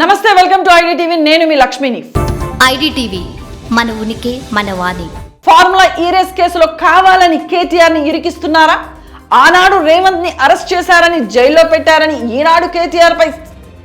నమస్తే welcome to ID TV నేను మీ లక్ష్మిని ఐడిటీవీ మన ఉనికి మన వాణి. ఫార్ములా ఈ రేస్ కేసులో కావాలని కేటీఆర్ని ఇరికిస్తున్నారా? ఆనాడు రేవంత్ని అరెస్ట్ చేశారని జైల్లో పెట్టారని ఈనాడు కేటీఆర్ పై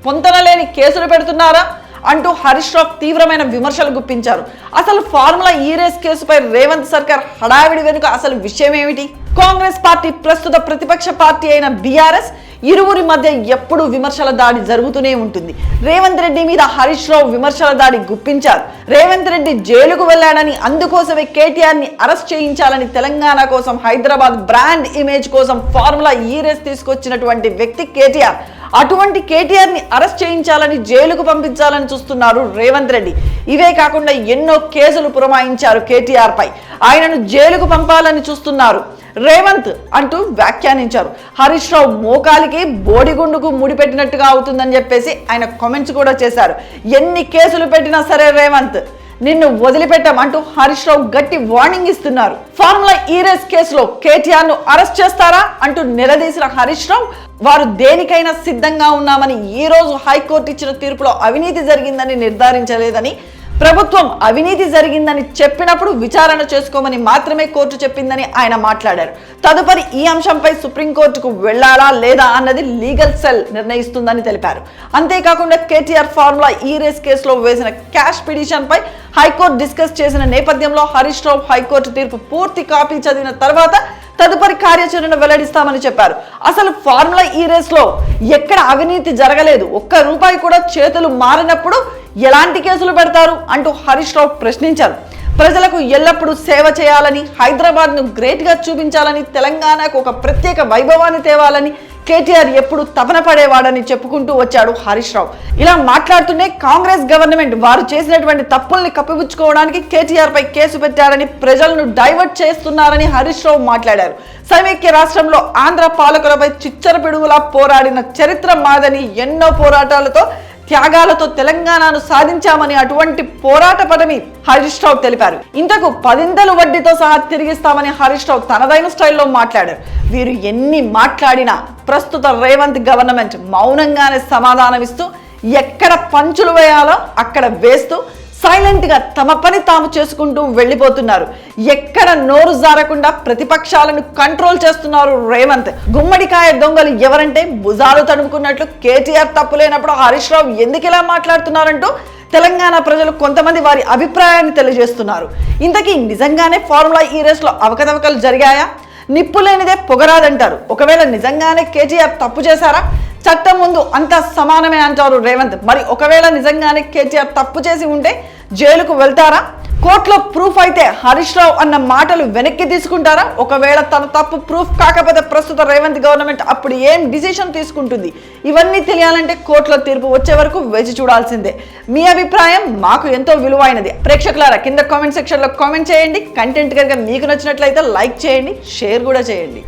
పొంతనలేని కేసులు పెడుతున్నారా? అంటూ హరీష్ రావు తీవ్రమైన విమర్శలు గుప్పించారు. అసలు ఫార్ములా ఈ రేస్ కేసుపై రేవంత్ సర్కార్ హడావిడి వెనుక అసలు విషయం ఏమిటి కాంగ్రెస్ పార్టీ ప్రస్తుత ప్రతిపక్ష పార్టీ అయిన బీఆర్ఎస్ ఇరువురి మధ్య ఎప్పుడూ విమర్శల దాడి జరుగుతూనే ఉంటుంది. రేవంత్ రెడ్డి మీద హరీష్ రావు విమర్శల దాడి గుప్పించారు. రేవంత్ రెడ్డి జైలుకు వెళ్ళాడని అందుకోసమే కేటీఆర్ని అరెస్ట్ చేయించాలని తెలంగాణ కోసం హైదరాబాద్ బ్రాండ్ ఇమేజ్ కోసం ఫార్ములా ఈ రేస్ తీసుకొచ్చినటువంటి వ్యక్తి కేటీఆర్. అటువంటి కేటీఆర్ని అరెస్ట్ చేయించాలని జైలుకు పంపించాలని చూస్తున్నారు రేవంత్ రెడ్డి. ఇవే కాకుండా ఎన్నో కేసులు పురమాయించారు కేటీఆర్ పై ఆయనను జైలుకు పంపాలని చూస్తున్నారు. రేవంత్ అంటూ వ్యాఖ్యానించారు. హరీష్ రావు మోకాలికి బోడిగుండుకు ముడిపెట్టినట్టుగా అవుతుందని చెప్పేసి ఆయన కామెంట్స్ కూడా చేశారు. ఎన్ని కేసులు పెట్టినా సరే రేవంత్ నిన్ను వదిలిపెట్టాం అంటూ హరీష్ రావు గట్టి వార్నింగ్ ఇస్తున్నారు. ఫార్ములా ఈ రేస్ కేసులో కేటీఆర్ను అరెస్ట్ చేస్తారా అంటూ నిలదీసిన హరీష్ రావు వారు దేనికైనా సిద్ధంగా ఉన్నామని ఈ రోజు హైకోర్టు ఇచ్చిన తీర్పులో అవినీతి జరిగిందని నిర్ధారించలేదని ప్రభుత్వం అవినీతి జరిగిందని చెప్పినప్పుడు విచారణ చేసుకోమని మాత్రమే కోర్టు చెప్పిందని ఆయన మాట్లాడారు. తదుపరి ఈ అంశంపై సుప్రీంకోర్టుకు వెళ్ళాలా లేదా అన్నది లీగల్ సెల్ నిర్ణయిస్తుందని తెలిపారు. అంతేకాకుండా కేటీఆర్ ఫార్ములా ఈ రేస్ కేసులో వేసిన క్యాష్ పిటిషన్ పై హైకోర్టు డిస్కస్ చేసిన నేపథ్యంలో హరీష్ రావు హైకోర్టు తీర్పు పూర్తి కాపీ చదివిన తర్వాత కార్యాచరణ వెల్లడిస్తామని చెప్పారు. అసలు ఫార్ములా ఈ రేస్లో ఎక్కడ అవినీతి జరగలేదు. ఒక్క రూపాయి కూడా చేతులు మారినప్పుడు ఎలాంటి కేసులు పెడతారు అంటూ హరీష్ రావు ప్రశ్నించారు. ప్రజలకు ఎల్లప్పుడూ సేవ చేయాలని హైదరాబాద్ను గ్రేట్గా చూపించాలని తెలంగాణకు ఒక ప్రత్యేక వైభవాన్ని తేవాలని కేటీఆర్ ఎప్పుడు తపన పడేవాడని చెప్పుకుంటూ వచ్చాడు హరీష్ రావు. ఇలా మాట్లాడుతూనే కాంగ్రెస్ గవర్నమెంట్ వారు చేసినటువంటి తప్పుల్ని కప్పిపుచ్చుకోవడానికి కేటీఆర్ పై కేసు పెట్టారని ప్రజలను డైవర్ట్ చేస్తున్నారని హరీష్ రావు మాట్లాడారు. సమైక్య రాష్ట్రంలో ఆంధ్ర పాలకులపై చిచ్చర పిడుగులా పోరాడిన చరిత్ర మాదని ఎన్నో పోరాటాలతో త్యాగాలతో తెలంగాణను సాధించామని అటువంటి పోరాట పదవి హరీష్ రావు తెలిపారు. ఇంతకు పదింతలు వడ్డీతో సహా తిరిగిస్తామని హరీష్ రావు తనదైన స్టైల్లో మాట్లాడారు. వీరు ఎన్ని మాట్లాడినా ప్రస్తుత రేవంత్ గవర్నమెంట్ మౌనంగానే సమాధానమిస్తూ ఎక్కడ పంచులు వేయాలో అక్కడ వేస్తూ సైలెంట్గా తమ పని తాము చేసుకుంటూ వెళ్ళిపోతున్నారు. ఎక్కడ నోరు జారకుండా ప్రతిపక్షాలను కంట్రోల్ చేస్తున్నారు రేవంత్. గుమ్మడికాయ దొంగలు ఎవరంటే భుజాలు తడుముకున్నట్లు కేటీఆర్ తప్పు లేనప్పుడు హరీష్ రావు ఎందుకు ఇలా మాట్లాడుతున్నారంటూ తెలంగాణ ప్రజలు కొంతమంది వారి అభిప్రాయాన్ని తెలియజేస్తున్నారు. ఇంతకీ నిజంగానే ఫార్ములా ఈ రేస్లో అవకతవకలు జరిగాయా? నిప్పు లేనిదే పొగరాదంటారు. ఒకవేళ నిజంగానే కేటీఆర్ తప్పు చేశారా? చట్టం ముందు అంతా సమానమే అంటారు రేవంత్. మరి ఒకవేళ నిజంగానే కేటీఆర్ తప్పు చేసి ఉంటే జైలుకు వెళ్తారా? కోర్టులో ప్రూఫ్ అయితే హరీష్ రావు అన్న మాటలు వెనక్కి తీసుకుంటారా? ఒకవేళ తన తప్పు ప్రూఫ్ కాకపోతే ప్రస్తుత రేవంత్ గవర్నమెంట్ అప్పుడు ఏం డిసిషన్ తీసుకుంటుంది? ఇవన్నీ తెలియాలంటే కోర్టులో తీర్పు వచ్చే వరకు వేచి చూడాల్సిందే. మీ అభిప్రాయం మాకు ఎంతో విలువైనది. ప్రేక్షకులారా కింద కామెంట్ సెక్షన్లో కామెంట్ చేయండి. కంటెంట్ కనుక మీకు నచ్చినట్లయితే లైక్ చేయండి షేర్ కూడా చేయండి.